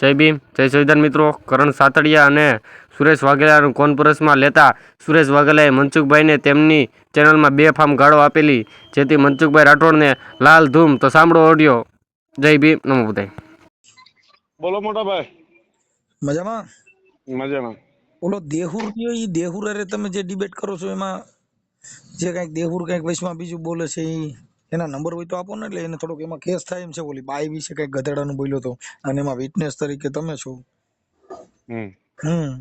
જય ભીમ જય સંવિધાન મિત્રો. કરણ સાતડિયા અને સુરેશ વાઘેલાનું કોન્ફરન્સમાં લેતા સુરેશ વાઘેલાએ મનસુખભાઈને તેમની ચેનલમાં બે ફામ ગાળો આપેલી જેથી મનસુખભાઈ રાઠોડને લાલ ધૂમ. તો સાંભળો ઓડિયો જય ભીમ. નમો બધા બોલો મોટા ભાઈ. મજામાં? મજામાં. ઓલો દેહુર કયો ઈ? દેહુર અરે તમે જે ડિબેટ કરો છો એમાં જે કંઈક દેહુર કંઈક વચમાં બીજું બોલે છે ઈ. એના નંબર હોય તો આપો ને એટલે એને થોડોક એમાં કેસ થાય એમ છે. ઓલી બાઈ વિશે કઈ ગધેડાનું બોલ્યો તો. અને એમાં વિટનેસ તરીકે તમે છો. હમ. હમ.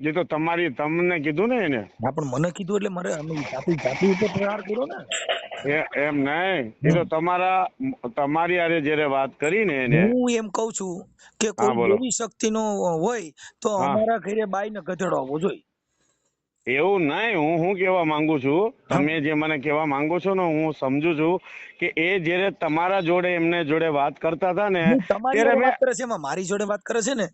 એ તો તમારી તમને કીધું ને એને. હા પણ મને કીધું એટલે મારે અમે જાતિ જાતિ ઉપર પ્રહાર કર્યો ને. એ એમ નહીં. એ તો તમારા તમારી આરે જ્યારે વાત કરી ને એને. હું એમ કઉ છું કે કોઈ. દેવી શક્તિનો હોય તો અમારા ઘરે બાઈ ને ગધેડો આવવો જોઈએ. એવું નહીં હું હું કહેવા માંગુ છું? તમે જે મને કહેવા માંગો છો ને હું સમજુ છું કે એ જ્યારે તમારા જોડે એમને જોડે વાત કરતા હતા ને ત્યારે મારી જોડે વાત કરે છે ને?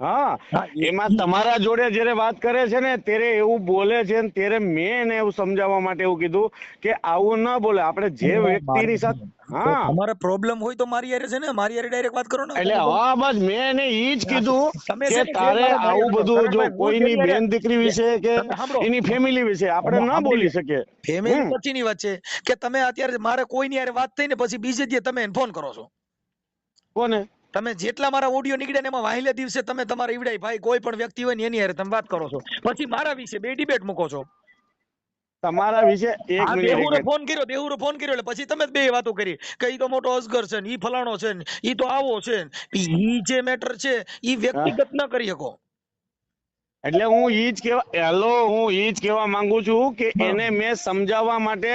હા એમાં તમારા જોડે જ્યારે વાત કરે છે ને ત્યારે એવું બોલે છે ને ત્યારે મેં એને એવું સમજાવવા માટે એવું કીધું કે આવું ના બોલે. આપણે જે વ્યક્તિની સાથે હા. તમારે પ્રોબ્લેમ હોય તો મારી યારે છે ને મારી યારે ડાયરેક્ટ વાત કરો ને. એટલે હા બસ મેં એને ઈ જ કીધું કે તારે આવું બધું જો કોઈની બેન દીકરી વિશે કે એની ફેમિલી વિશે આપણે ના બોલી. શકીએ. ફેમિલી પછીની વાત છે કે તમે અત્યારે મારે કોઈની યારે વાત થઈ ને પછી બીજે દિવસે તમે ફોન કરો છો. કોને? તમે જેટલા મારા ઓડિયો નીકળે ને એમાં વાહિલે દિવસે તમે તમારા ઈવડાઈ ભાઈ કોઈ પણ વ્યક્તિ હોય ને એની હારે તમે વાત કરો છો. પછી મારા વિશે બે ડિબેટ મૂકો છો. તમારા વિશે એક દેહુરે ફોન કર્યો દેહુરે ફોન કર્યો એટલે પછી તમે બે વાતો કરી. કે ઈ તો મોટો અસગર છે ને ઈ ફલાણો છે ને ઈ તો આવો છે ને ઈ જે મેટર છે ઈ વ્યક્તિગત ન કરી શકો. એટલે હું ઈ જ કેવા હેલો હું ઈ જ કેવા માંગુ છું કે એને મેં સમજાવવા માટે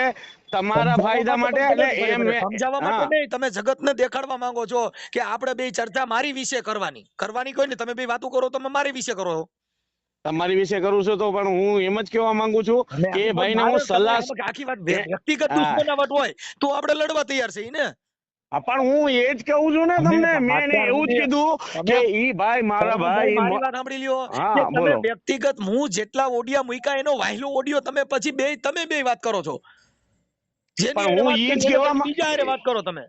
તમારા ફાયદા માટે એટલે એમ સમજાવવા માટે નહીં તમે જગતને દેખાડવા માંગો છો કે આપણે બે ચર્ચા મારી વિશે કરવાની. કરવાની કોઈ ને તમે બે વાતો કરો તમે મારી વિશે કરો. તમારી વિશે કરું છું તો પણ હું એમ જ કહેવા માંગુ છું કે ભાઈ ને હું સલાહ આખી વાત વ્યક્તિગત. દુશ્મનાવટ હોય તો આપણે લડવા તૈયાર છે ને. પણ હું એ જ કહું છું ને તમને. મેં એવું જ કીધું કે ઈ ભાઈ મારા ભાઈ મારી વાત સાંભળી લ્યો. કે તમે વ્યક્તિગત હું જેટલા ઓડિયા મૂક્યા એનો વાયલો ઓડિયો તમે પછી બે તમે બે વાત કરો છો. પણ હું ઈ જ કરી એને કહેવા પછી માં- બીજા વાત કરો તમે.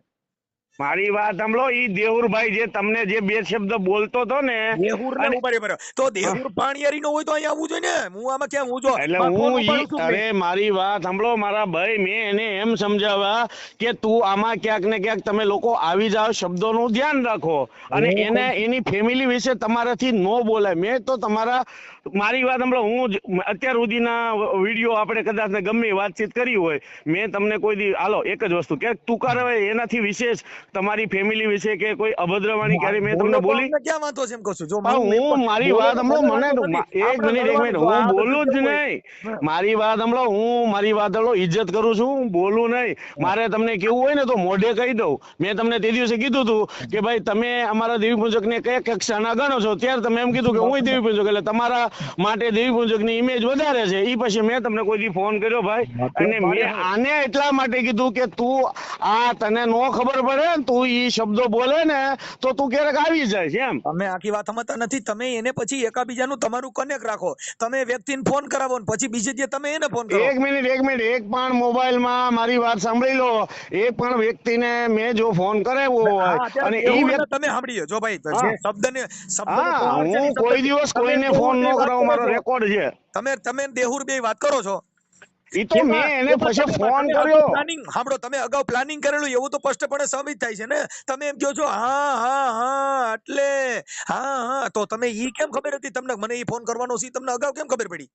મારી વાત સાંભળો ઈ દેહુરભાઈ જે તમને જે બે શબ્દ બોલતો હતો ને દેહુર ને ઉપર. તો દેહુર પાણીયારી નો હોય તો અહીંયા આવવું જોઈએ ને? હું આમાં કેમ હું જો એટલે હું ઈ અરે મારી વાત સાંભળો મારા ભાઈ મેં એને એમ સમજાવ્યા કે તું આમાં ક્યાંક ને ક્યાંક તમે લોકો આવી જાઓ શબ્દોનું ધ્યાન રાખો. અને એને એની ફેમિલી વિશે તમારાથી નો બોલાય. મેં તો તમારા મારી વાત સાંભળો હું અત્યાર સુધીના વીડિયો આપણે કદાચ ગમે વાતચીત કરી હોય મેં તમને કોઈ દી હાલો એક જ વસ્તુ કે તુકાર એનાથી વિશેષ તમારી ફેમિલી વિશે કે કોઈ અભદ્રવાણી ક્યારે મેં તમને બોલી ક્યાં વાંધો છે એમ કહું છું? જો હું મારી વાત સાંભળો મને એક મિનિટ એક મિનિટ હું બોલું જ નહીં. મારી વાત સાંભળો હું મારી વાત સાંભળો ઇજ્જત કરું છું હું બોલું નહીં. મારે તમને કેવું હોય ને તો મોઢે કહી દઉં. મેં તમને તે દિવસે કીધું હતું કે ભાઈ તમે અમારા દેવી પૂજક ને કયા કક્ષાના ગણો છો? ત્યારે તમે એમ કીધું કે હું દેવી પૂજક એટલે તમારા માટે દેવી પૂજકની ઇમેજ વધારે છે. એ પછી મેં તમને કોઈ દી ફોન કર્યો ભાઈ. અને મેં આને એટલા માટે કીધું કે તું આ તને નો ખબર પડે ને તું ઈ શબ્દો બોલે ને તો તું ક્યારેક આવી જાય છે એમ. અમે આખી વાત સમજતા નથી. તમે એને પછી એકાબીજાનું તમારું કનેક્ટ રાખો. તમે વ્યક્તિને ફોન કરાવો ને પછી બીજે જે તમે એને ફોન કરો. એક મિનિટ એક મિનિટ એક પણ મોબાઈલમાં મારી વાત સાંભળી લો. એક પણ વ્યક્તિને મેં જો ફોન કરાવ્યો હોય અને એ તમે સાંભળીએ. જો ભાઈ શબ્દ શબ્દને શબ્દનો હા કોઈ દિવસ કોઈને ફોન ન કરાવું મારો રેકોર્ડ છે. તમે તમે દેહુર બે વાત કરો છો. ઈ તો મેં એને પછી ફોન અગાઉ કર્યો. planning સાંભળો તમે અગાઉ પ્લાનિંગ કરેલું એવું તો સ્પષ્ટપણે સાબિત થાય છે ને. તમે એમ કહો છો હા હા હા એટલે હા હા. તો તમે ઈ કેમ ખબર હતી તમને? મને ઈ ફોન કરવાનો છે તમને અગાઉ કેમ ખબર પડી?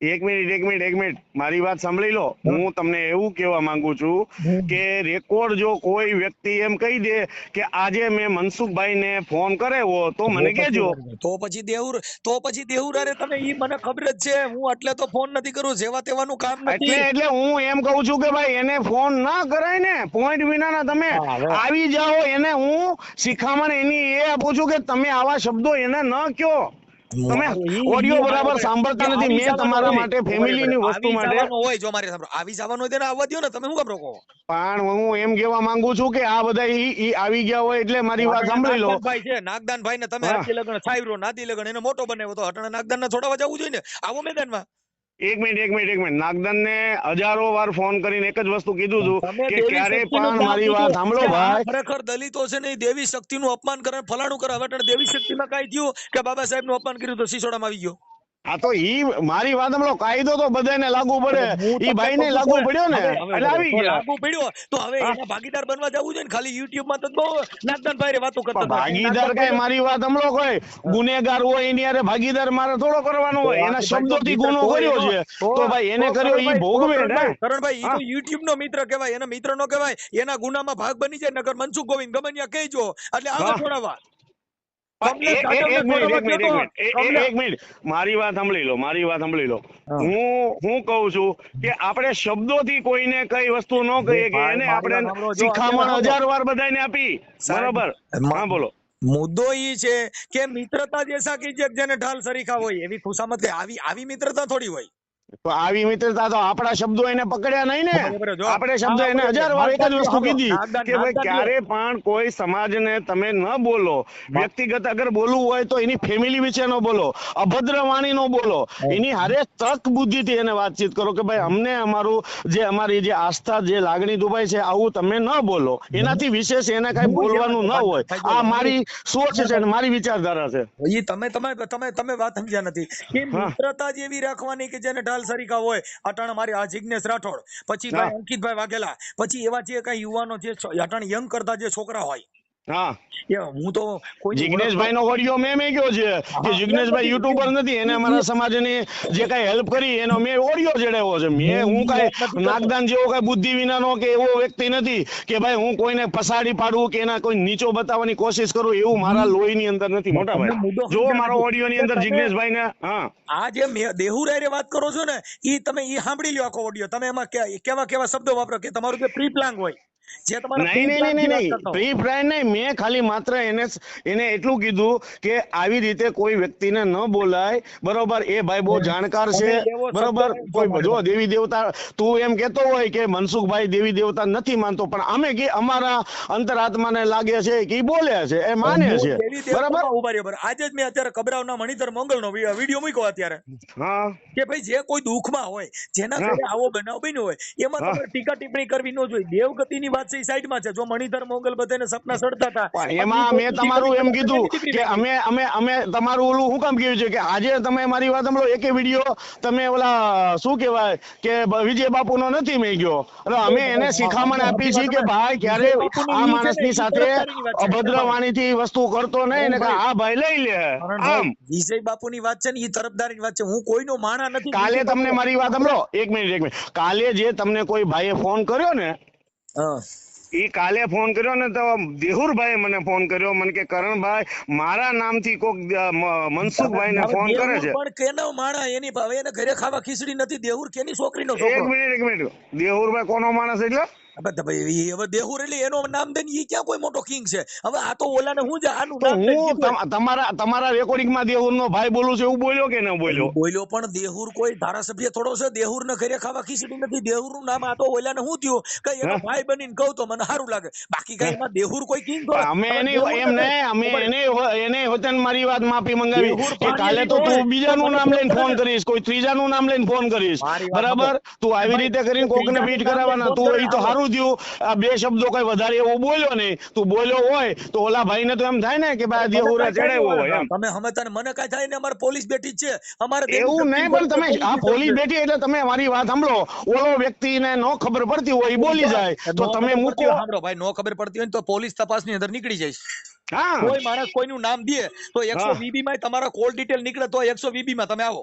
એક મિનિટ એક મિનિટ એક મિનિટ. મારી વાત સાંભળી લો. હું. તમને એવું કહેવા માંગુ છું કે રેકોર્ડ જો કોઈ વ્યક્તિ એમ કહી દે કે આજે મેં મનસુખભાઈને ફોન કરાવ્યો તો મને કહેજો. તો પછી દેહુર તો પછી દેહુર અરે તમે ઈ મને ખબર જ છે. હું એટલે તો ફોન નથી કરું જેવા તેવાનું કામ એટલે નથી. એટલે હું એમ કહું છું કે ભાઈ એને ફોન ના કરાય ને પોઈન્ટ વિનાના તમે આવી જાઓ. એને હું શિખામણ એની એ આપું છું કે તમે આવા શબ્દો એને ન કયો તમે ઓડિયો બરાબર સાંભળતા નથી આવી મેં જવાનું તમારા હોય. માટે ફેમિલીની વસ્તુ માટે હોય જો મારે સાંભળો આવી જવાનું હોય તેને આવવા દો ને તમે શું કામ રોકો પણ હું એમ કહેવા માંગુ છું કે આ બધા ઈ આવી ગયા હોય એટલે મારી વાત સાંભળી લો. ભાઈ છે નાગદાનભાઈ ને તમે લગન છાયરો નાતી લગન એને મોટો બનાવ્યો તો હટણે નાગદાન ને છોડાવવા જવું જોઈએ ને? આવો મેદાનમાં. એક મિનિટ એક મિનિટ એક મિનિટ. નાગદન ને હજારો વાર ફોન કરીને એક જ વસ્તુ કીધું હતું કે ક્યારે પણ મારી વાત સાંભળો ભાઈ. ખરેખર દલિતો છે ને દેવી શક્તિ નું અપમાન કરે ફલાણું કરે. હવે દેવી શક્તિમાં કઈ થયું કે બાબા સાહેબનું અપમાન કર્યું તો સિસોડામાં આવી ગયો? આ તો ઈ મારી વાત સાંભળો કાયદો તો બધાને લાગુ પડે. ઈ ભાઈને લાગુ પડ્યો ને. એટલે આવી ગયા. લાગુ પડ્યો. તો હવે. એના ભાગીદાર બનવા જવું છે ને? ખાલી YouTube માં તો બહુ નાદન ભાઈ વાતો કરતા ભાગીદાર કઈ મારી વાત સાંભળો કોઈ? ગુનેગાર હોય એની હારે ભાગીદાર મારે થોડો કરવાનો હોય. એના શબ્દો શબ્દોથી ગુનો કર્યો છે. તો- ભાઈ એને કર્યો ઈ ભોગવે ને. કરણભાઈ, ઈ તો YouTube નો મિત્ર કહેવાય એના મિત્ર નો કહેવાય. એના ગુનામાં ભાગ બની જાય નગર મનસુખ ગોવિંદ ગમનિયા કહેજો. એટલે આવો તમને એક- મિનિટ. મારી વાત સાંભળી લો મારી વાત સાંભળી લો. હું. હું કહું છું કે આપણે શબ્દોથી કોઈને કઈ વસ્તુ ન કહીએ કે એને આપણે શિખામણ હજાર વાર બધાને આપી. બરોબર? હા બોલો. મુદ્દો એ છે કે મિત્રતા જેસા કે જેને ઢાલ સરીખા હોય એવી ખુશામત આવી આવી મિત્રતા થોડી હોય? તો આવી મિત્રતા તો આપણા શબ્દો એને પકડ્યા નહીં ને. આપણે શબ્દો એને હજાર વાર એક જ વસ્તુ કીધી કે ભાઈ ક્યારે પણ કોઈ સમાજને તમે ન બોલો વ્યક્તિગત અગર બોલવું હોય તો એની ફેમિલી વિશે ન બોલો અભદ્ર વાણી ન બોલો. એની હારે તક બુદ્ધિથી એને વાતચીત કરો કે ભાઈ અમને અમારું જે અમારી જે આસ્થા જે લાગણી દુભાઈ છે આવું તમે ન બોલો. એનાથી વિશેષ એને કઈ બોલવાનું ન હોય. આ મારી સોચ છે અને મારી વિચારધારા છે. તમે તમે તમે તમે વાત સમજ્યા નથી. કે. મિત્રતા જેવી રાખવાની કે જેને ઢાલ સરિકા હોય અટાણે મારી આ જિજ્ઞેશ રાઠોડ. પછી ભાઈ અંકિતભાઈ વાઘેલા. પછી એવા જે કઈ યુવાનો જે અટણ યંગ કરતા જે છોકરા હોય હા. હું તો કોઈ જિગ્નેશભાઈ નો ઓડિયો મેં મેક્યો છે. કે જિગ્નેશભાઈ યુટ્યુબર નથી એને અમારા સમાજની જે કઈ હેલ્પ કરી એનો મેં ઓડિયો ચડાવ્યો છે. મેં હું કઈ નાગદાન જેવો કઈ બુદ્ધિ વિનાનો કે એવો વ્યક્તિ નથી કે ભાઈ હું કોઈને પસાડી પાડવું કે એના કોઈ નીચો બતાવવાની કોશિશ કરું એવું મારા લોહીની અંદર નથી મોટા ભાઈ જો મારો ઓડિયો ની અંદર જિગ્નેશભાઈ ને હા. આ જે દેહુરાય રે વાત કરો છો ને એ તમે એ સાંભળી લ્યો આખો ઓડિયો. તમે એમાં કેવા કેવા શબ્દો વાપરો કે તમારું જે પ્રી પ્લાન હોય જે તમારા નહીં નહીં નહીં નહીં નહીં પ્રી પ્લાન નહીં મેં ખાલી માત્ર એને એને એટલું કીધું કે આવી રીતે કોઈ વ્યક્તિને ન બોલાય બરોબર એ ભાઈ બહુ જાણકાર છે તમે એવો શબ્દ બરોબર કોઈ જો દેવી દેવતા તું એમ કેતો હોય કે મનસુખભાઈ દેવી દેવતા નથી માનતો પણ અમે કે અમારા અંતરાત્માને લાગે છે કે બોલે છે એ માને છે બરાબર. આજે જ મેં અત્યારે કબરાવના મણિધર મંગળનો વીડિયો મૂક્યો અત્યારે હા કે ભાઈ જે કોઈ દુઃખમાં હોય જેના હા. આવો બનાવ બન્યો હોય એમાં. તમારે ટીકા ટિપ્પણી કરવી ન જોઈએ દેવગતિની વાત છે એ સાઈડમાં છે. જો મણિધર મોગલ બધાને સપના સડતા હતા. પણ એમાં મેં તમારું એમ કીધું કે અમે અમે અમે તમારું ઓલું શું કામ કહ્યું છે કે આજે તમે મારી વાત સાંભળો એકે વીડિયો તમે ઓલા શું કહેવાય કે વિજય બાપુનો નથી મેં ગયો એટલે અમે એને શિખામણ આપી છે કે ભાઈ ક્યારે આ માણસની સાથે અભદ્ર વાણીથી વસ્તુ કરતો નહીં ને આ ભાઈ લઈ લે. આમ. વિજય બાપુની વાત છે ને એ તરફદારીની વાત છે. હું કોઈનો માણા નથી. કાલે તમને મારી વાત સાંભળો. એક મિનિટ એક મિનિટ. કાલે જે તમને કોઈ ભાઈએ ફોન કર્યો ને ઈ કાલે ફોન કર્યો ને તો દેહુરભાઈ મને ફોન કર્યો. મને કે કરણભાઈ મારા નામથી કોક મનસુખભાઈ ને ફોન કરે છે. પણ કેનો માણા એની ભાવે એને ઘરે ખાવા ખીચડી નથી. દેહુર કેની છોકરીનો એક મિનિટ એક મિનિટ. દેહુરભાઈ કોનો માણસ એટલે? હવે દેહુર એટલે એનો નામ દઈને ઈ ક્યાં કોઈ મોટો કિંગ છે? હવે આ તો ઓલાને હું જ આનું નામ દઈને હું કીધું. તમ- તમારા તમારા રેકોર્ડિંગમાં દેહુર નો ભાઈ બોલું છું એવું બોલ્યો કે ન બોલ્યો? બોલ્યો પણ દેહુર કોઈ ધારાસભ્ય થોડો છે? દેહુર ને ઘરે ખાવા ખીચડી નથી દેહુરનું નામ આ તો ઓલાને હું થયું? કે એનો ભાઈ બનીને કહું તો મને સારું લાગે. બાકી કઈ એમાં દેહુર કોઈ કિંગ તો અમે એની એમ ને અમે એને એને વચન મારી વાત માફી મંગાવી કે કાલે તો તું બીજાનું. નામ લઈને ફોન કરીશ કોઈ ત્રીજાનું નામ લઈને ફોન કરીશ. બરાબર? તું આવી રીતે કરીને કોકને ને બીટ કરાવવાના તું એ તો કરે, થયું આ બે શબ્દો કઈ વધારે એવો બોલ્યો નહીં. તું બોલ્યો હોય તો ઓલા ભાઈને તો એમ થાય ને કે ભાઈ દેહુરે ચડાવ્યો હોય એમ. તમે હમે તને મને કઈ થાય ને અમારે પોલીસ બેઠી છે. અમારે એવું નહીં પણ તમે આ પોલીસ બેઠી એટલે તમે મારી વાત સાંભળો. ઓલો વ્યક્તિને નો ખબર પડતી હોય બોલી જાય. તો તમે મૂકો. સાંભળો ભાઈ નો ખબર પડતી હોય ને તો પોલીસ તપાસની અંદર નીકળી જઈશ. હા. કોઈ માણસ કોઈનું નામ દે તો એકસો. વીબી માં તમારા કોલ ડિટેલ નીકળે તો એકસો વીબી માં તમે આવો.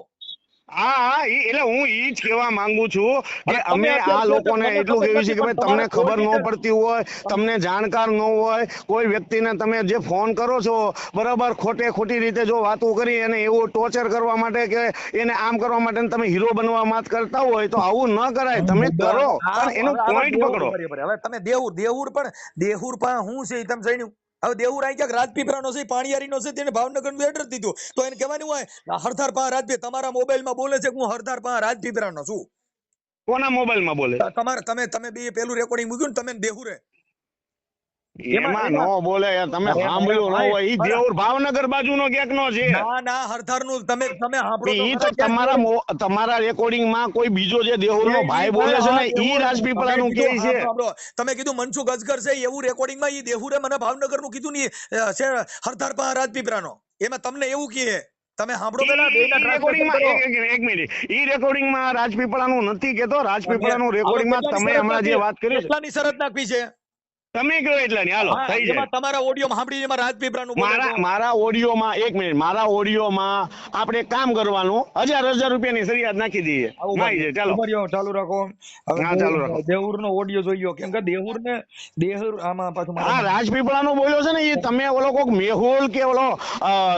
હા હા એટલે હું ઈ જ કહેવા માંગુ છું કે અમે આ લોકોને એટલું કહેવું છે કે ભાઈ તમને ખબર ન પડતી હોય તમને જાણકાર ન હોય કોઈ વ્યક્તિને તમે જે ફોન કરો છો બરાબર ખોટે ખોટી રીતે જો વાતો કરી અને એવું ટોર્ચર કરવા માટે કે એને આમ કરવા માટે તમે હીરો બનવા માત કરતા હોય તો આવું ન કરાય તમે કરો એનો પણ એનું પોઈન્ટ પકડો. હવે તમે દેહુર દેહુર પણ દેહુર પણ હું છે તમે જાણ્યું? હવે દેવુરાય ક્યાંક રાજપીપરાનો છે પાણીયારીનો છે તેને ભાવનગરનું એડ્રેસ દીધું. તો એને કહેવાનું હોય હરધાર પા રાજપી તમારા મોબાઈલમાં બોલે છે કે હું હરધાર પા રાજપીપરાનો છું. કોના મોબાઈલમાં બોલે? તમારે તમે તમે બે પેલું રેકોર્ડિંગ મૂક્યું ને તમે દેહુરે એમાં નો બોલે તમે સાંભળ્યું ન હોય ઈ બરાબર. દેવર ભાવનગર ક્યાંક નો છે ના ના હરધારનું તમે તમે સાંભળો ઈ તો તમારા તમારા રેકોર્ડિંગમાં કોઈ બીજો જે દેહુરનો ભાઈ બોલે છે ને ઈ રાજપીપળાનું કે છે સાંભળો, સાંભળો. તમે કીધું મનસુખ અજગર છે એવું રેકોર્ડિંગમાં ઈ દેહુરે મને ભાવનગરનું કીધું ની છે હરધાર પા રાજપીપળાનો એમાં તમને એવું કહે તમે સાંભળો પેલા translation રેકોર્ડિંગમાં કરો. એક- મિનિટ ઈ રેકોર્ડિંગમાં રાજપીપળાનું નથી કેતો રાજપીપળાનું નું રેકોર્ડિંગમાં તમે હમણાં જે વાત કરી શરત નાખવી છે તમે કહો એટલાની હાલો થઈ જાય. તમારા ઓડિયો સાંભળી એમાં રાજપીપળાનું મારા. મારા ઓડિયોમાં એક મિનિટ મારા ઓડિયોમાં આપણે કામ કરવાનું. હજાર હજાર રૂપિયાની ફરિયાદ નાખી દઈએ. મારી જાય ચાલો. ચાલુ રાખો. હા, ચાલુ રાખો. દેહુર નો ઓડિયો જોઈ લો કેમ કે દેહુર ને દેહુર આમાં પાછું હા રાજપીપળાનો બોલ્યો છે ને એ તમે ઓલો કોક મેહુલ કે ઓલો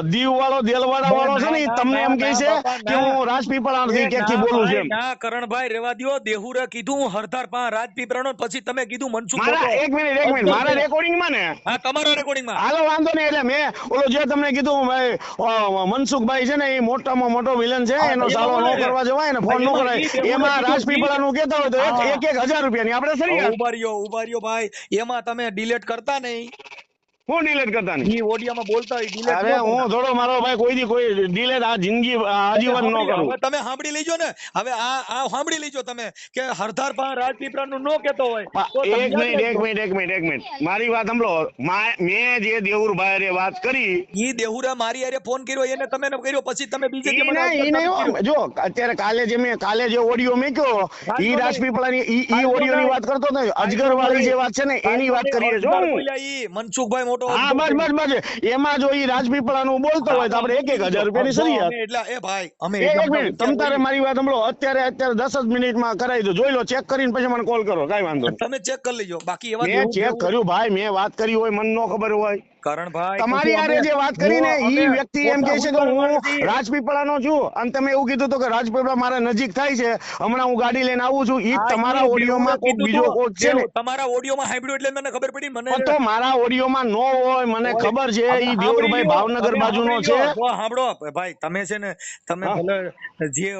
દીવ વાળો દેલવાડા વાળો છે ને એ તમને એમ કહે છે કે હું રાજપીપળાથી ના બોલું છું ના કરણભાઈ રેવા દ્યો. દેહુરે કીધું હરધાર પા રાજપીપળાનો પછી તમે કીધું મનસુખ એક મિનિટ એક મિનિટ મારા રેકોર્ડિંગમાં ને? હા તમારા રેકોર્ડિંગમાં હાલો વાંધો નહીં એટલે મેં ઓલો જે તમને કીધું ભાઈ મનસુખભાઈ છે ને એ મોટામાં મોટો વિલન છે એનો સારો સાલો ન કરવા જવાય ને ફોન નો કરાય. એમાં રાજપીપળા નું કહેતા હોય તો એક એક હજાર રૂપિયાની. આપણે આપડે સરી ઊભા રહ્યો ઊભા રહ્યો ભાઈ. એમાં તમે ડિલેટ કરતા નહીં. હું ડિલેટ કરતા નહીં ઈ ઓડિયામાં બોલતા હોય delete અરે ન કરતા. હું થોડો મારો ભાઈ કોઈ દી કોઈ ડિલેટ આ જિંદગી આ આજીવન ન હવે કરું તમે સાંભળી લેજો ને હવે આ આ સાંભળી લેજો તમે કે હરધાર પા રાજપીપળાનું નો કહેતો હોય પા- તો તમે એક યાદ મિનિટ એક રાખજો. મિનિટ એક મિનિટ એક મિનિટ મારી વાત સાંભળો મા- મેં જે દેવુરભાઈ હારે વાત કરી ઈ દેહુરા મારી હારે ફોન કર્યો એને તમે ને કર્યો પછી તમે બીજે ઈ જે મને નહીં, ઈ નહીં હો. જો અત્યારે કાલે જે મેં કાલે જે ઓડિયો મેક્યો ઈ વાંધો રાજપીપળાની ઈ ઈ વાંધો ઓડિયોની નહીં. વાત કરતો નથી અજગર વાળી જે વાત છે ને એની વાત કરીએ છો હું. બોલ્યા ઈ મનસુખભાઈ મોટો હા બસ બસ બસ એમાં જો ઈ રાજપીપળાનું બોલતો હોય તો આપણે એક એક હજાર રૂપિયાની જો સરી એટલે એ ભાઈ અમે એક મિનિટ તમ તારે મારી વાત સાંભળો. અત્યારે અત્યારે દસ જ મિનિટમાં કરાવી દો. જોઈ લો ચેક કરીને પછી મને કોલ કરો. કઈ વાંધો તમે ચેક કરી લેજો. બાકી એવા મેં ચેક કર્યું ભાઈ મેં વાત કરી હોય મને નો ખબર હોય. કરણભાઈ તમારી જે વાત કરી ને ઈ વ્યક્તિ એમ કહે છે કે હું રાજપીપળાનો છું અને તમે એવું કીધું હતું કે રાજપીપળા મારા નજીક થાય છે હમણાં હું ગાડી લઈને આવું છું ઈ તમારા ઓડિયોમાં કોક બીજો કોક છે ને. તમારા ઓડિયોમાં સાંભળ્યું એટલે મને ખબર પડી મને તો મારા ઓડિયોમાં નો હોય મને ખબર છે ઈ દેવરભાઈ ભાવનગર હવે બાજુનો છે. સાંભળો ભાઈ તમે છે ને તમે ભલે જે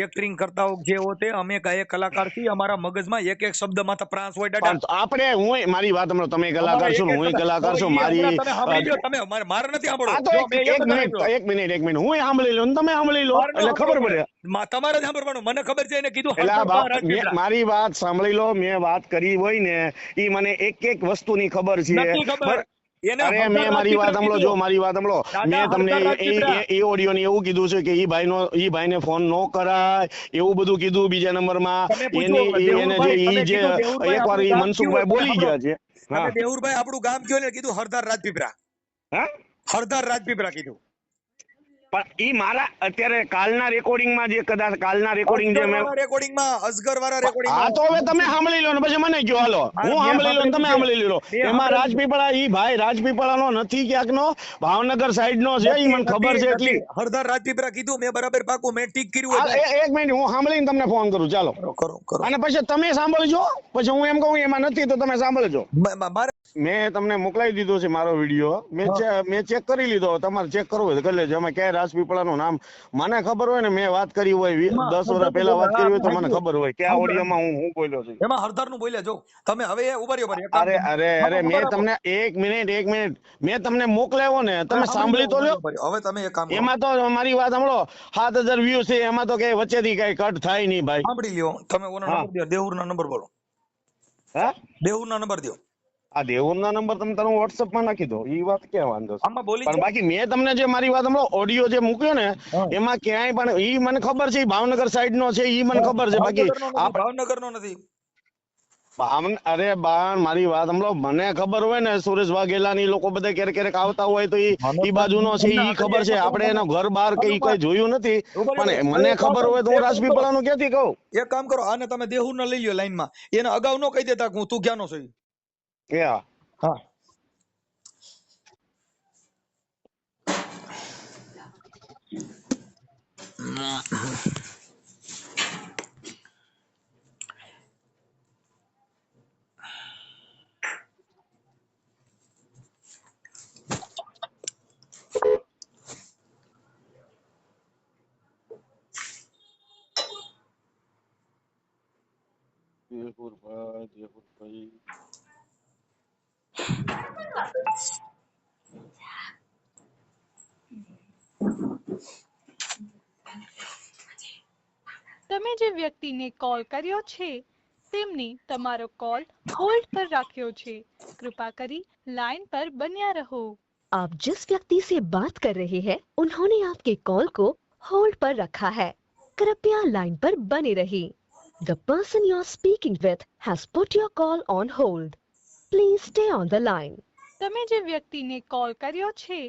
એક્ટિંગ કરતા હો જે હો તે અમે કયા કલાકાર છીએ અમારા મગજમાં એક એક શબ્દ માથે પ્રાસ હોય પણ આપણે હું મારી વાત હમણાં તમે કલાકાર છો હું કલાકાર. છું મારી તમે સાંભળી લ્યો, તમે મારે મારે નથી સાંભળવું. આ તો જો, એક મેં એક જ મિનિટ એક મિનિટ હું સાંભળી લઉં તમે સાંભળી લો એટલે ખબર પડે. તમારે જ સાંભળવાનું. મને ખબર છે એને કીધું એટલે આ હરદર બાપ- રાજપીપળા. મેં- મારી વાત સાંભળી લો મેં વાત કરી હોય ને એ મને એક એક વસ્તુની ખબર છે. અરે મેં મારી વાત સાંભળો જો મારી વાત સાંભળો. મેં તમને એ- ઓડિયો એ એવું કીધું છે કે ઈ ભાઈનો ઈ ભાઈને ફોન નો કરાય. એવું બધું કીધું બીજા નંબરમાં એની એને જે ઈ જે એકવાર ઈ મનસુખભાઈ બોલી ગયા છે. હા. દેવુરભાઈ આપણું ગામ કયો ને કીધું હરદાર રાજપીપળા. હા? હરદર રાજપીપળા કીધું. પણ ઈ મારા અત્યારે કાલના રેકોર્ડિંગમાં જે કદાચ કાલના રેકોર્ડિંગ જે મેં રેકોર્ડિંગમાં અસગર વાળા હા રેકોર્ડિંગમાં તો હવે તમે સાંભળી લો ને પછી મને કયો હાલો. હું સાંભળી લો ને તમે સાંભળી લો. એમાં રાજપીપળા ઈ ભાઈ રાજપીપળાનો નથી ક્યાંકનો ભાવનગર સાઈડ નો છે ઈ મને ખબર છે એટલી. હરદર રાજપીપળા કીધું મેં બરાબર પાકું મેં ટીક કર્યું હા, એક મિનિટ હું સાંભળીને તમને ફોન કરું ચાલો. કરો કરો અને પછી તમે સાંભળજો પછી હું એમ કહું એમાં નથી તો તમે સાંભળજો. મ- તમને મોકલાવી દીધો છે મારો વીડિયો. મેં મેં ચેક કરી લીધો. તમારે ચેક કરવો હોય તો કરી લેજો. અમે ક્યાંય રાજપીપળાનું નામ મને ખબર હોય ને મેં વાત કરી હોય દસ વર્ષ પહેલા વાત કરી હોય તો મને ખબર હોય કે આ ઓડિયોમાં હું હું બોલ્યો છું. એમાં હરદરનું બોલ્યા જો. તમે હવે ઊભા રહ્યો, અરે અરે અરે મેં તમને એક મિનિટ એક મિનિટ. મેં તમને મોકલાવ્યો ને તમે. સાંભળી તો લ્યો. હવે તમે એક કામ એમાં તો મારી વાત સાંભળો. સાત હજાર વ્યૂ છે એમાં તો કઈ વચ્ચેથી કઈ કટ થાય નહીં ભાઈ. સાંભળી લ્યો. તમે ઓનો નંબર દો ના નંબર બોલો. હા? દેહુર ના નંબર દો. આ દેવરના નંબર તમે તારો WhatsApp માં નાખી દો. ઈ વાત ક્યાં વાંધો છે? આમાં બોલી પણ બાકી મેં તમને જે મારી વાત સાંભળો ઓડિયો જે મૂક્યો ને એમાં ક્યાંય પણ ઈ મને ખબર છે ઈ ભાવનગર સાઈડ નો છે ઈ મને ખબર છે. બાકી આ ભાવનગર નો નથી. ભાવન- અરે બાણ મારી વાત હમણો મને ખબર હોય ને સુરેશ વાઘેલા ની લોકો બધા ક્યારેક ક્યારેક આવતા હોય તો ઈ બાજુ નો છે ઈ ખબર છે. આપણે એનો ઘર બાર કે ઈ કઈ જોયું નથી. પણ મને ખબર હોય તો હું રાજપીપળા નું ક્યાંથી કહું? એક કામ કરો આને તમે દેહુ ના લઈ લ્યો લાઈનમાં. એને અગાઉ નો કહી દેતા હું તું ક્યાંનો છું ઈ. કે વ્યક્તિને કોલ કર્યો છે તેમની તમારો કોલ હોલ્ડ પર રાખ્યો છે કૃપા કરી લાઈન પર બન્યા રહો आप जिस व्यक्ति से बात कर रहे हैं उन्होंने आपके कॉल को होल्ड पर रखा है कृपया लाइन पर बने रहिए the person you are speaking with has put your call on hold please stay on the line તમે જે વ્યક્તિને કોલ કર્યો છે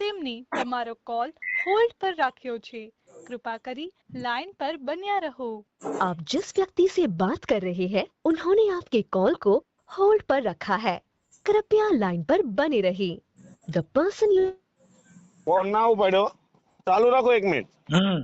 તેમની તમારો કોલ હોલ્ડ પર રાખ્યો છે कृपा करी लाइन पर बनिया रहो। आप जिस व्यक्ति से बात कर रहे हैं उन्होंने आपके कॉल को होल्ड पर रखा है। कृपया लाइन पर बने रही। द पर्सन यू और बैठो। चालू रखो एक मिनट। हम्म।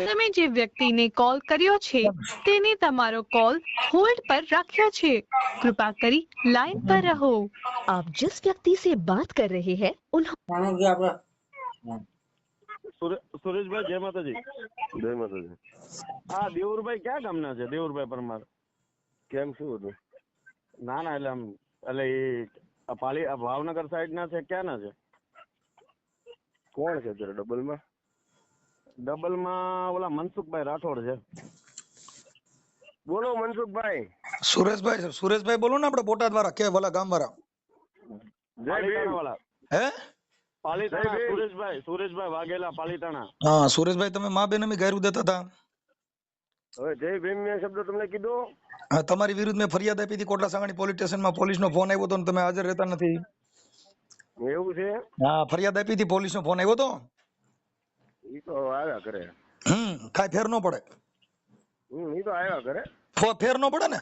તમે જે વ્યક્તિને કોલ કર્યો છે તેને તમારો કોલ હોલ્ડ પર રાખ્યો છે કૃપા કરી લાઈન પર રહો आप जिस व्यक्ति से बात कर रहे हैं उन्होंने સુરે- સુરેશભાઈ જય માતાજી જય માતાજી હા દેવુરભાઈ ક્યાં ગામના છે દેવુરભાઈ પરમાર કેમ શું હતું ના ના એટલે આમ એટલે એ આ પાલી આ ભાવનગર સાઈડ ના છે ક્યાં ના છે કોણ છે અત્યારે ડબલમાં ડબલમાં ઓલા મનસુખભાઈ રાઠોડ છે. બોલો મનસુખભાઈ. સુરેશભાઈ સુરેશભાઈ બોલો ને આપણે બોટાદ વાળા કે વાલા ગામ વાળા. જય ભીમ. હે? પાલીતાણા સુરેશભાઈ સુરેશભાઈ વાઘેલા પાલીતાણા. હા સુરેશભાઈ તમે મા બેન અમે ગાયરું દેતા હતા. હવે જય ભીમ મેં શબ્દ તમને કીધો. હા તમારી વિરુદ્ધ મેં ફરિયાદ આપી હતી કોટલા સાંગાણી પોલીસ સ્ટેશનમાં પોલીસનો ફોન આવ્યો હતો ને તમે હાજર રહેતા નથી. એવું છે? હા ફરિયાદ આપી હતી પોલીસનો ફોન આવ્યો હતો. ઈ તો આવ્યા કરે હમ કાંઈ ફેર ન પડે. હમ ઈ તો આવ્યા કરે ફો- ફેર ન પડે ને?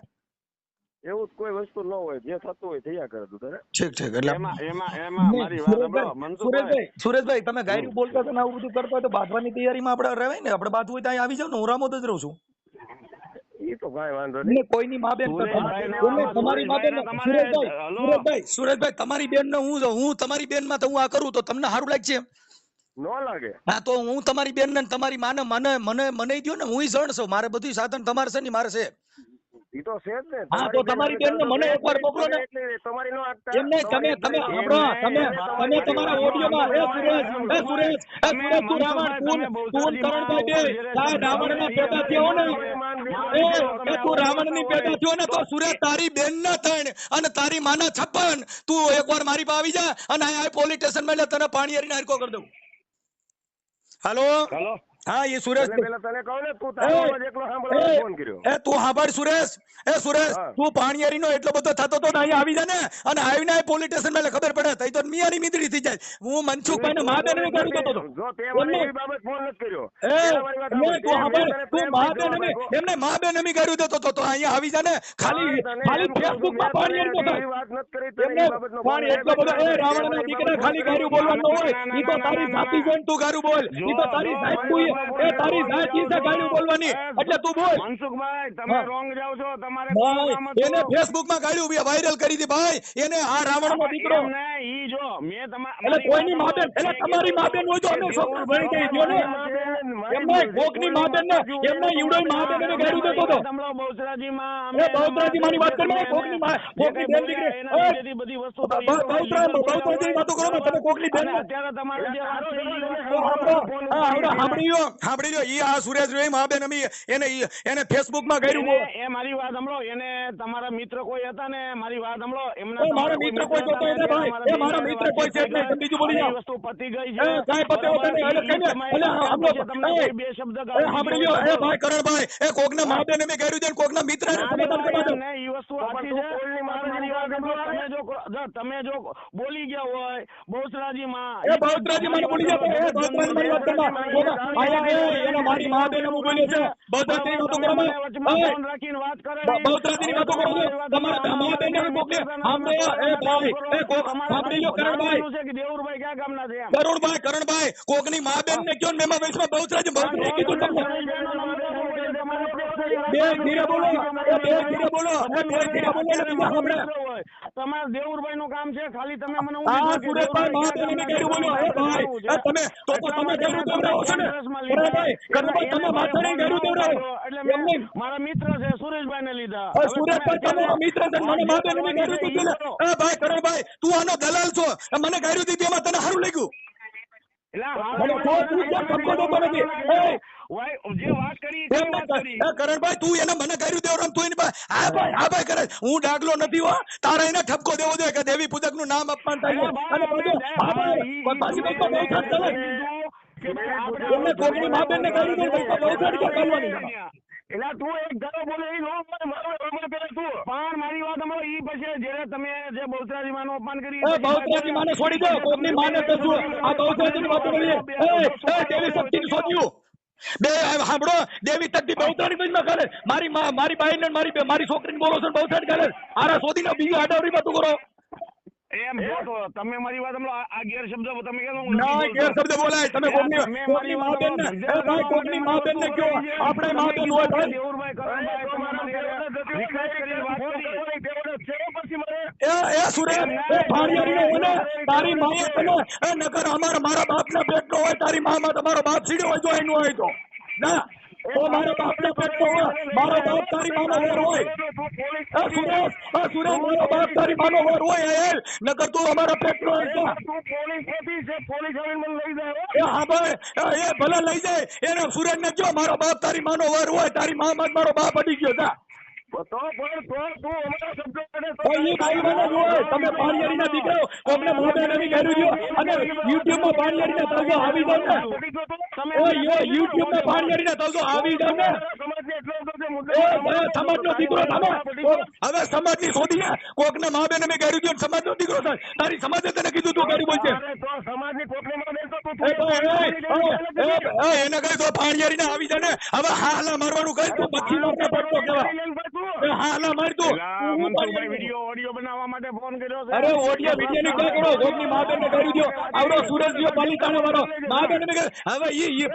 એવું જ કોઈ વસ્તુ ન હોય જે થતું હોય થયા કરે તું તારે. ઠીક ઠીક એટલે એમાં એમાં એમાં મારી વાત સાંભળો સુરેશભાઈ મનસુખભાઈ. સુરેશભાઈ સુરેશભાઈ તમે ગાયરું બોલતા હતા ને આવું બધું કરતા હોય તો બાંધવાની તૈયારીમાં આપણે રહેવાય ને? આપણે બાંધવું હોય ત્યાં આવી જાવ ને હું રામોદ જ રહું છું. ઈ તો કાંઈ વાંધો નહીં. કોઈની મા બેન તમારી મા બેન સુરેશભાઈ તમારી બેન ને હું હું તમારી બેનમાં તો હું આ કરું તો તમને સારું લાગશે નો લાગે. હા તો હું તમારી બેન ને તમારી માને મને મને મને દો ને હું જણ છું મારે બધું સાધન તમારે છે ને મારે છે. ઈ તો છે જ ને. હા, તો તમારી બેનને મને એકવાર મોકલો ને. તમારી નો એમ નહીં તમે તમે સાંભળો તમે તમે તમારા ઓડિયોમાં એ સુરેશ એ સુરેશ એ સુરેશ તું રાવણ તું તું કરણભાઈ બે રાવણ ના પેદા થયો ને એ તું રાવણની પેદા થયો ને તો સુરેશ તારી બેન ના થણ અને તારી માના છપ્પન. તું એકવાર મારી પાસે આવી જા અને આ પોલીસ સ્ટેશનમાં તને પાણી હરીને હરકો કરી દઉં. હાલો હલો હા એ સુરેશ તને કહું ને તું તારો એ, અવાજ એકલો સાંભળવા ફોન કર્યો. એ તું સાંભળ સુરેશ એ સુરેશ તું પાણીયારી નો એટલો બધો થતો તો ને આવી જા ને અને આવીને આ પોલીસ સ્ટેશન મેલે ખબર પડે તઈ તો મિયાની મીદડી થઈ જાય. હું મનસુખભાઈ ને મા બેન ગાડી દેતો હતો જો તે મને એવી બાબત ફોન નથી કર્યો. એ. તું સાંભળ, તું પ્રેમ એમને મા બેન કીધો મને ગાડી દેતો તો તો અહીંયા આવી જાને ખાલી ખાલી ફેસબુકમાં પાણીયારી નો થાય વાત નથી કરી, એમને એવી બાબતનો પણ એટલો બધો એ રાવણના દીકરા ખાલી ગાયું બોલવાનું હોય. ઈ તો તારી જાતિ જોઈન તું ગારું બોલ. ઈ તો તારી જો, તું એ તારી સાચી છે ગાયું બોલવાની. એટલે તું બોલ. મનસુખભાઈ તમે રોંગ જાવ છો. તમારે એને ફેસબુકમાં ગાડ્યું વાયરલ કરી દી ભાઈ. એને આ રાવણનો દીકરો. ને ઈ જો મેં તમારે એટલે કોઈની માબેન એટલે તમારી માબેન હોય તો અમે છોકરા ભણી ગઈ જો ને? એમને કોકની માબેન એમને ઈવડોય માબેન એને દેતો હતો એ અમે બહુચરાજી વાત કરી, કોકની કોકની બેન દીકરી. એના ઓય! લીધેથી બધી વસ્તુ બ- તો બ- બહુચરા- બહુચરાજીની વાતો કરો ને, તમે કોકની બેન અત્યારે તમારે જે વાત થઈ ગઈ હોય, તો આપણો- હા, આપણે સાંભળી લો સાંભળી. ઈ આ સુરેશ રે માબેન અમી એને એને ફેસબુકમાં કર્યું એ મારી વાત સાંભળો એને તમારા મિત્ર કોઈ હતા ને મારી વાત સાંભળો એમના મારા મિત્ર કોઈ હતા ભાઈ. એ મારા મિત્ર કોઈ છે બીજું બોલી જાવ વસ્તુ પતી ગઈ છે કાંઈ પતે. એટલે કઈ એટલે તમને એ, કોઈ બે શબ્દ એ ગાળી સાંભળી દીધો લ્યો એ તો- ભાઈ કરણભાઈ એ કોકના માબેન અમે ગાડ્યું છે ને કોકના મિત્ર ને ના, સમાધાન કરવા દો. ના, ઈ વસ્તુ સાચી છે. કોઈની માથે મારી વાત નહીં સાંભળો. તમે જો જો તમે જો બોલી ગયા હોય બહુચરાજીમાં એ બહુચરાજી મને બોલી જતો એ બહુચરાજી મારી વાત કરવા બોલો. આયા એ એને મારી મા બેન હું બોલ્યો છે બહુચરાજીની વાતો કરો માં. વચમાં એ, ફોન રાખીને વાત કરે બ- બહુચરાજીની વાતો કરો છો. તમારા મા બેન ને કોકને સાંભળે એ ભાઈ એ કોક સાંભળી લ્યો કરણભાઈ છે કે દેવરભાઈ ક્યાં ગામના છે એમ? કરુણભાઈ કરણભાઈ કોકની મા બેન ને કયો ને મેમાં વૈષ્ણવ બહુચરાજી બહુચરાજી કીધું તમને બે ધીરે બોલો બે ધીરે બોલો બે ધીરે બોલો એટલે બીજા સાંભળે તમારા દેવુરભાઈ નું કામ છે ખાલી તમે મને હા ઊંધી કહો કે સુરેશભાઈ દેવુરભાઈ મહાદેવ ક્યાં બોલો. હે ભાઈ કરવું છે. એ તમે તો તો તમે ગેરું દેવડાવો છો ને. ભાઈ કરણભાઈ તમે માથાને ગેરું દેવડાવો એટલે એમ મારા મિત્ર છે સુરેશભાઈ ને લીધા સુરેશભાઈ તમે મિત્ર છે મને મહાદેવ ને ગેરું દીધું એ ભાઈ કરણભાઈ તું આનો દલાલ છો. મને ગેરું દીધી એમાં તને સારું લાગ્યું. કરણભાઈ તું એને મને કર્યું દેવરામ તું એની હા. ભાઈ હા ભાઈ કરે હું ડાગલો નથી હો. તારે એને ઠપકો દેવો જોઈએ કે દેવી પૂજકનું નામ અપમાન થાય. અને પાછું કોકની મા કર્યું દે કરવાની એટલે તું એક ધારો બોલે એ નો મારો પેલા તું. પણ મારી વાત અમારો ઈ પછી જ્યારે તમે જે બહુચરાજી માનું અપમાન કરી એ બહુચરાજી માને છોડી દો કોકની માને તો શું આ બહુચરાજીની વાત કરીએ એ એ દેવી શક્તિની શોધ્યું. બે સાંભળો દેવી શક્તિ બહુચરાની બીજમાં કરે. મારી માં મારી બાઈ ને મારી મારી છોકરીને બોલો છો ને બહુચરાજી કરે આરા શોધીને બીજી માં તું કરો. એમ તો તમે મારી વાત હમણાં આ ગેરશબ્દ તમે કહો હું ના નથી ગેર બોલતો. શબ્દ બોલાય. તમે કોકની કોકની મારી મા વાત બેન ને એ ભાઈ કોકની મા ને કયો આપણે મા હોય ભાઈ દેવરભાઈ કરણભાઈ તમારા રિક્વેસ્ટ કરીને વાત કરી. એ એ સુરેશ એ ભાણિયારીનો હોય તારી માએ તને એ નકર અમારા મારા બાપના પેટનો હોય તારી મામાં તમારો બાપ સીડ્યો હોય તો એનું હોય તો. ના તો મારા બાપના પેટનો હોય. મારો બાપ તારી માનો વેર હોય એ સુરેશ એ સુરેશ મારો બાપ તારી માનો વેર હોય એ નકર તું અમારા પેટનો તું. પોલીસ હતી છે પોલીસ આવીને લઈ જાય એ હા ભાઈ એ ભલે લઈ જાય. એને સુરેશ ને કયો મારો બાપ તારી માનો વેર હોય તારી મામાં મારો બાપ અડી ગયો. જા. તો પણ તો તું અમારા તો તો ભાઈ મને જોવે તમે પાણીયારીના મોઢે કર્યું અને પાણીયારીના આવી જાવ ને. પાણીયારીના આવી જાવ ને. સમાજને દીકરો તમે હવે સમાજની શોધીને કોકને મા બેન મેં કર્યું છે સમાજનો દીકરો થાય તારી સમાજે તને કીધું તું કર્યું બોલ છે. તો તું એને કહી દો પાણીયારીને આવી જાય ને. હવે હાલા મારવાનું કઈ તું પછી મારતા પડતો કેવા હાલા માર મનસુખભાઈ વીડિયો ઓડિયો બનાવવા માટે ફોન કર્યો છે. અરે ઓડિયો વિડિયો ની ક્યાં કરો કોકની મા કરી દો આવડો સુરેશ પાલિતાણા વાળો. મા બેન હવે ઈ ઈ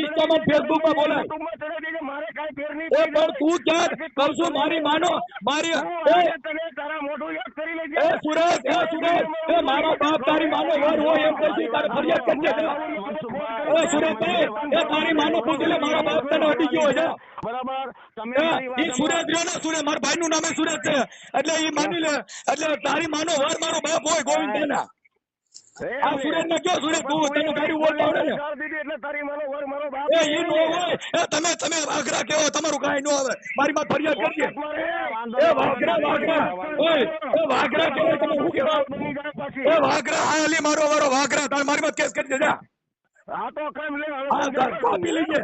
ઇન્સ્ટામાં ફેસબુકમાં બોલાય યુટ્યુબમાં ચડાવી દેજે, મારે કાંઈ ફેર નહીં એ પણ તું ક્યાં કરશું મારી માનો મારી તને તારા મોઢું યાદ કરી લેજે એ સુરેશ એ સુરેશ એ મારો બાપ તારી માનો વર હોય એમ તારે ફરિયાદ કરજે એ સુરેશભાઈ એ તારી માનો પૂછી લે મારો બાપ તને અડી ગયો છે. બરાબર. તમે એ મારી વાત રહ્યો ને સુરેશ મારા ભાઈ નું નામે સુરેશ છે. એટલે ઈ માની લે એટલે તારી માનો વર મારો બાપ હોય ગોવિંદ આ સુરેશ ને કયો સુરેશ તું તને ગાડી બોલતા આવડે ને? એટલે તારી માનો વર મારો બાપ એ ઈ નો હોય. એ તમે તમે વાઘરા કેવો તમારું કઈ નો આવે. મારી માં ફરિયાદ કરજે એ વાઘરા વાઘરા. ઓય એ વાઘરા કેવો તમે કેવા. એ વાઘરા હાલી મારો વારો વાઘરા. તાર મારી માં કેસ કરી દેજા હા તો કામ લે હા કાપી લેજે